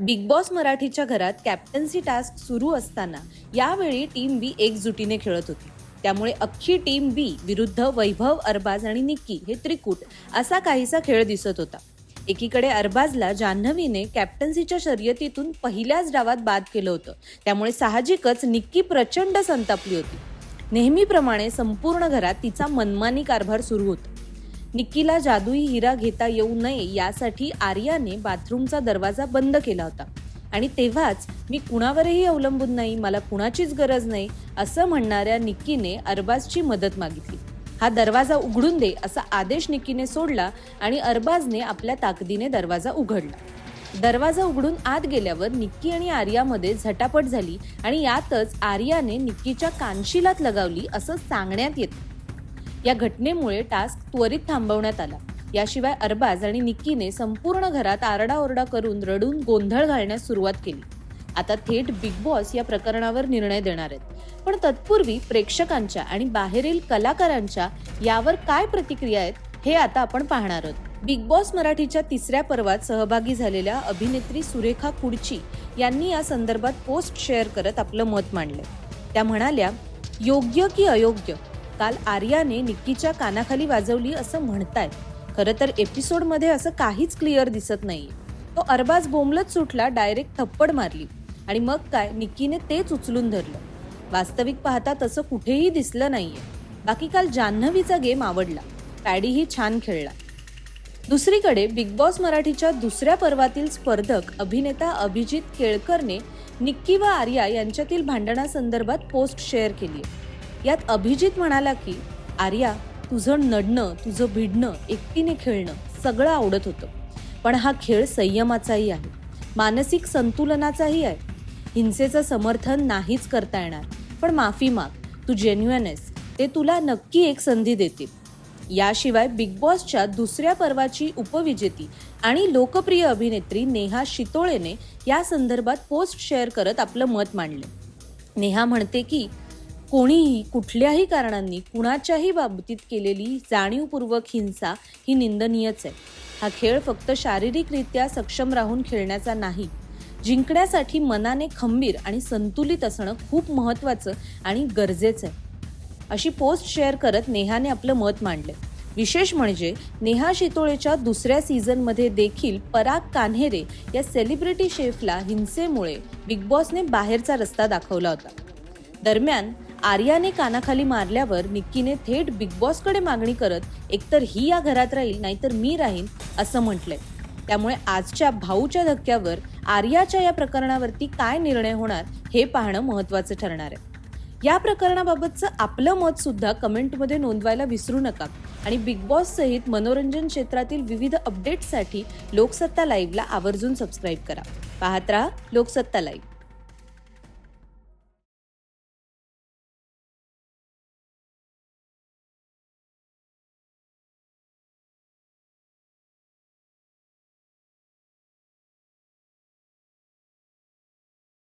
Big boss मराठीच्या घरात captaincy task सुरू असताना यावेळी टीम बी एकजुटीने खेळत होती. त्यामुळे अख्खी टीम बी विरुद्ध वैभव अरबाज आणि निक्की हे त्रिकूट असा काहीसा खेळ दिसत होता. एकीकडे अरबाजला जान्हवीने कॅप्टन्सीच्या शर्यतीतून पहिल्याच डावात बाद केलं होतं. त्यामुळे साहजिकच निक्की प्रचंड संतापली होती. नेहमीप्रमाणे संपूर्ण घरात तिचा मनमानी कारभार सुरू होता. निक्कीला जादुई हिरा घेता येऊ नये यासाठी आर्याने बाथरूमचा दरवाजा बंद केला होता. आणि तेव्हाच मी कुणावरही अवलंबून नाही मला कुणाचीच गरज नाही असं म्हणणाऱ्या निक्कीने अरबाजची मदत मागितली. हा दरवाजा उघडून दे असा आदेश निक्कीने सोडला आणि अरबाजने आपल्या ताकदीने दरवाजा उघडला. दरवाजा उघडून आत गेल्यावर निक्की आणि आर्यामध्ये झटापट झाली आणि यातच आर्याने निक्कीच्या कानशिलात लगावली असं सांगण्यात येतं. या घटनेमुळे टास्क त्वरित थांबवण्यात आला. याशिवाय अरबाज आणि निक्कीने संपूर्ण घरात आरडाओरडा करून रडून गोंधळ घालण्यास सुरुवात केली. आता थेट बिग बॉस या प्रकरणावर निर्णय देणार आहेत. पण तत्पूर्वी प्रेक्षकांच्या आणि बाहेरील कलाकारांच्या यावर काय प्रतिक्रिया आहेत हे आता आपण पाहणार आहोत. बिग बॉस मराठीच्या तिसऱ्या पर्वात सहभागी झालेल्या अभिनेत्री सुरेखा कुडची यांनी या संदर्भात पोस्ट शेअर करत आपलं मत मांडलं त्या म्हणाल्या योग्य की अयोग्य? काल आर्याने निक्कीच्या कानाखाली वाजवली असं म्हणतायत. खरं तर एपिसोडमध्ये असं काहीच क्लिअर दिसत नाही तो अरबाज बोंबलत सुटला डायरेक्ट थप्पड मारली. आणि मग काय निक्कीने तेच उचलून धरलं. वास्तविक पाहता तसं कुठेही दिसलं नाहीये. बाकी काल जान्हवीचा गेम आवडला. पॅडीही छान खेळला. दुसरीकडे बिग बॉस मराठीच्या दुसऱ्या पर्वातील स्पर्धक अभिनेता अभिजित केळकरने निक्की व आर्या यांच्यातील भांडणासंदर्भात पोस्ट शेअर केली यात अभिजित म्हणाला की आर्या तुझं नडणं तुझं भिडणं एकटीने खेळणं सगळं आवडत होतं. पण हा खेळ संयमाचाही आहे. मानसिक संतुलनाचाही आहे. हिंसेचं समर्थन नाहीच करता येणार. पण माफी माग. तू जेन्युअन आहेस. ते तुला नक्की एक संधी देतील. याशिवाय बिग बॉसच्या दुसऱ्या पर्वाची उपविजेती आणि लोकप्रिय अभिनेत्री नेहा शितोळेने या संदर्भात पोस्ट शेअर करत आपलं मत मांडलं. नेहा म्हणते की कोणीही कुठल्याही कारणांनी कुणाच्याही बाबतीत केलेली जाणीवपूर्वक हिंसा ही निंदनीयच आहे. हा खेळ फक्त शारीरिकरित्या सक्षम राहून खेळण्याचा नाही जिंकण्यासाठी मनाने खंबीर आणि संतुलित असणं खूप महत्त्वाचं आणि गरजेचं आहे. अशी पोस्ट शेअर करत नेहाने आपलं मत मांडलं. विशेष म्हणजे नेहा शितोळेच्या दुसऱ्या सीझनमध्ये देखील पराग कान्हेरे या सेलिब्रिटी शेफला हिंसेमुळे बिग बॉसने बाहेरचा रस्ता दाखवला होता. दरम्यान आर्याने कानाखाली मारल्यावर निक्कीने थेट बिग बॉसकडे मागणी करत एकतर ही या घरात राहील नाहीतर मी राहीन असं म्हटलंय. त्यामुळे आजच्या भाऊच्या धक्क्यावर आर्याच्या या प्रकरणावरती काय निर्णय होणार हे पाहणं महत्त्वाचं ठरणार आहे. या प्रकरणाबाबतचं आपलं मत सुद्धा कमेंटमध्ये नोंदवायला विसरू नका आणि बिग बॉस सहित मनोरंजन क्षेत्रातील विविध अपडेट्ससाठी लोकसत्ता लाईव्हला आवर्जून सबस्क्राईब करा. पाहत राहा लोकसत्ता लाईव्ह.